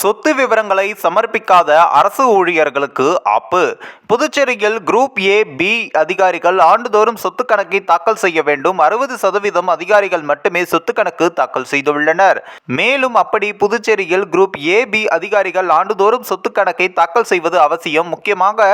சொத்து விவரங்களை சமர்ப்பிக்காத அரசு ஊழியர்களுக்கு ஆப்பு. புதுச்சேரியில் குரூப் ஏ பி அதிகாரிகள் ஆண்டுதோறும் சொத்து கணக்கை தாக்கல் செய்ய வேண்டும். அறுபது சதவீதம் அதிகாரிகள் மட்டுமே சொத்து கணக்கு தாக்கல் செய்துள்ளனர். மேலும் அப்படி புதுச்சேரியில் குரூப் ஏ பி அதிகாரிகள் ஆண்டுதோறும் சொத்து கணக்கை தாக்கல் செய்வது அவசியம். முக்கியமாக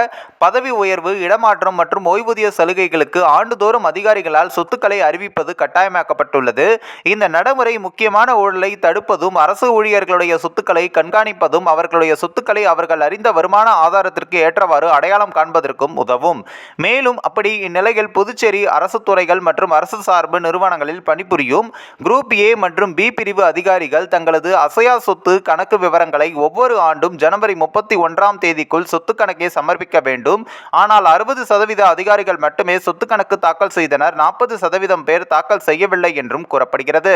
பதவி உயர்வு இடமாற்றம் மற்றும் ஓய்வூதிய சலுகைகளுக்கு ஆண்டுதோறும் அதிகாரிகளால் சொத்துக்களை அறிவிப்பது கட்டாயமாக்கப்பட்டுள்ளது. இந்த நடைமுறை முக்கியமான ஊழலை தடுப்பதும் அரசு ஊழியர்களுடைய சொத்துக்களை கண்காணிப்பதும் அவர்களுடைய சொத்துக்களை அவர்கள் அறிந்த வருமான ஆதாரத்திற்கு ஏற்றவாறு அடையாளம் காண்பதற்கும் உதவும். மேலும் அப்படி இந்நிலையில் புதுச்சேரி அரசு துறைகள் மற்றும் அரசு சார்பு நிறுவனங்களில் பணிபுரியும் குரூப் ஏ மற்றும் பி பிரிவு அதிகாரிகள் தங்களது அசையா சொத்து கணக்கு விவரங்களை ஒவ்வொரு ஆண்டும் ஜனவரி முப்பத்தி ஒன்றாம் தேதிக்குள் சொத்து கணக்கை சமர்ப்பிக்க வேண்டும். ஆனால் அறுபது சதவீத அதிகாரிகள் மட்டுமே சொத்து கணக்கு தாக்கல் செய்தனர். நாற்பது சதவீதம் பேர் தாக்கல் செய்யவில்லை என்றும் கூறப்படுகிறது.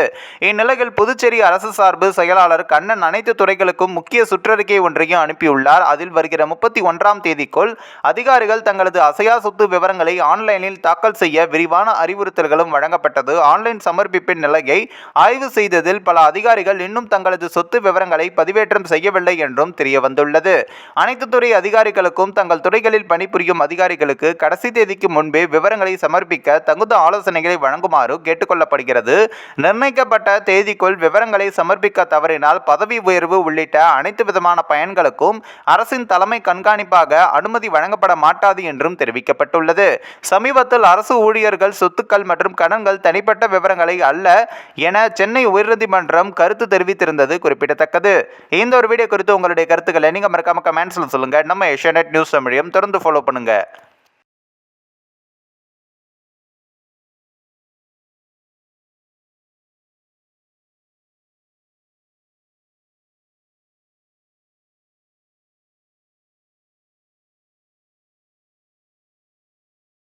இந்நிலையில் புதுச்சேரி அரசு சார்பு செயலாளர் கண்ணன் அனைத்து துறைகளுக்கும் முக்கிய சுற்றறிக்கை ஒன்றையும் அனுப்பியுள்ளார். அதில் வருகிற முப்பத்தி ஒன்றாம் தேதிக்குள் அதிகாரிகள் தங்களது அசையா சொத்து விவரங்களை ஆன்லைனில் தாக்கல் செய்ய விரிவான அறிவுறுத்தல்களும் வழங்கப்பட்டது. ஆன்லைன் சமர்ப்பிப்பின் நிலையை ஆய்வு செய்ததில் பல அதிகாரிகள் இன்னும் தங்களது சொத்து விவரங்களை பதிவேற்றம் செய்யவில்லை என்றும் தெரியவந்துள்ளது. அனைத்து துறை அதிகாரிகளுக்கும் தங்கள் துறைகளில் பணிபுரியும் அதிகாரிகளுக்கு கடைசி தேதிக்கு முன்பே விவரங்களை சமர்ப்பிக்க தகுந்த ஆலோசனைகளை வழங்குமாறு கேட்டுக்கொள்ளப்படுகிறது. நிர்ணயிக்கப்பட்ட தேதிக்குள் விவரங்களை சமர்ப்பிக்க தவறினால் பதவி உயர்வு உள்ளிட்ட அனைத்து விதமான பயன்களுக்கும் அரசின் தலைமை கண்காணிப்பாக அனுமதி வழங்கப்பட மாட்டாது என்றும் தெரிவிக்கப்பட்டுள்ளது. சமீபத்தில் அரசு ஊழியர்கள் சொத்துக்கள் மற்றும் கடன்கள் தனிப்பட்ட விவரங்களை அல்ல என சென்னை உயர்நீதிமன்றம் கருத்து தெரிவித்திருந்தது குறிப்பிடத்தக்கது. இந்த ஒரு வீடியோ குறித்து உங்களுடைய கருத்துக்களை நீங்கள் மறக்காம கமெண்ட்ஸில் சொல்லுங்கள் நம்ம ஏஷியானெட் நியூஸ் தமிழையும் தொடர்ந்து ஃபாலோ பண்ணுங்கள்